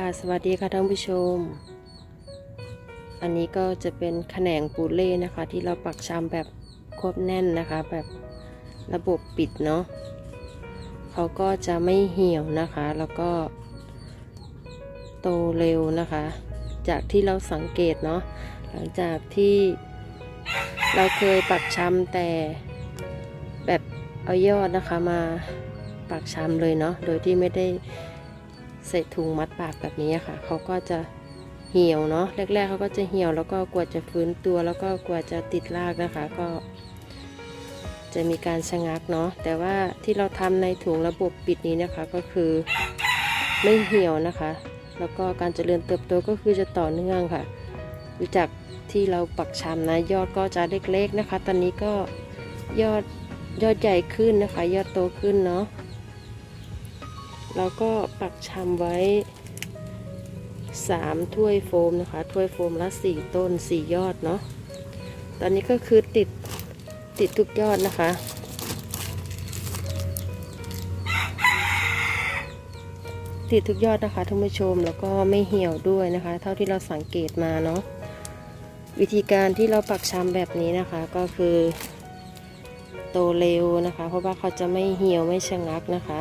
ค่ะสวัสดีค่ะท่านผู้ชม อันนี้ก็จะเป็นแขนงปูเล่นะคะ ที่เราปักชำแบบควบแน่นนะคะ แบบระบบปิดเนาะเขาก็จะไม่เหี่ยวนะคะ แล้วก็โตเร็วนะคะ จากที่เราสังเกตเนาะหลังจากที่เราเคยปักชำแต่แบบเอายอดนะคะมาปักชำเลยเนาะโดยที่ไม่ได้ ใส่ถุงมัดปากแบบนี้ค่ะเขาก็จะเหี่ยวเนาะแรกๆเขาก็จะเหี่ยวแล้วก็กว่าจะฟื้นตัวแล้วก็กว่าจะติดรากนะคะ ก็ จะมีการชะงักเนาะแต่ว่าที่เราทำในถุงระบบปิดนี้นะคะก็คือไม่เหี่ยวนะคะ แล้วก็การเจริญเติบโตก็คือจะต่อเนื่องค่ะดูจากที่เราปักชำนะยอดก็จะเล็กๆนะคะ ตอนนี้ก็ยอดยอดใหญ่ขึ้นนะคะ ยอดโตขึ้นเนาะ แล้วก็ปักชำไว้ 3 ถ้วยโฟมนะคะ ถ้วยโฟมละ 4 ต้น 4 ยอดเนาะ ตอนนี้ก็คือติดติดทุกยอดนะคะ ติดทุกยอดนะคะท่านผู้ชมแล้วก็ไม่เหี่ยวด้วยนะคะ เท่าที่เราสังเกตมาเนาะวิธีการที่เราปักชำแบบนี้นะคะก็คือ โตเร็วนะคะ เพราะว่าเขาจะไม่เหี่ยวไม่ชะงักนะคะ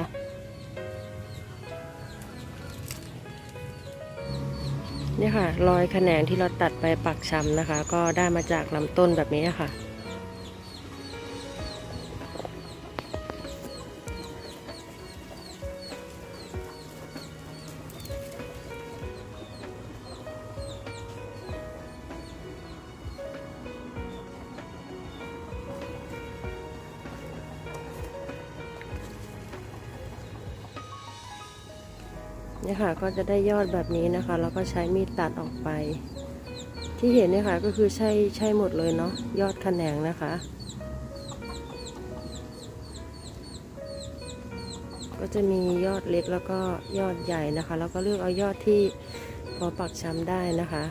นี่ค่ะ รอยแขนงที่เราตัดไปปักชำนะคะ ก็ได้มาจากลำต้นแบบนี้ค่ะ เนี่ยค่ะก็จะได้ยอดแบบนี้นะคะ แล้วก็ใช้มีดตัดออกไป ที่เห็นเนี่ยค่ะก็คือใช่ใช่หมดเลยเนาะยอดแขนงนะคะ ก็จะมียอดเล็กแล้วก็ยอดใหญ่นะคะ แล้วก็เลือกเอายอดที่พอปักชำได้นะคะ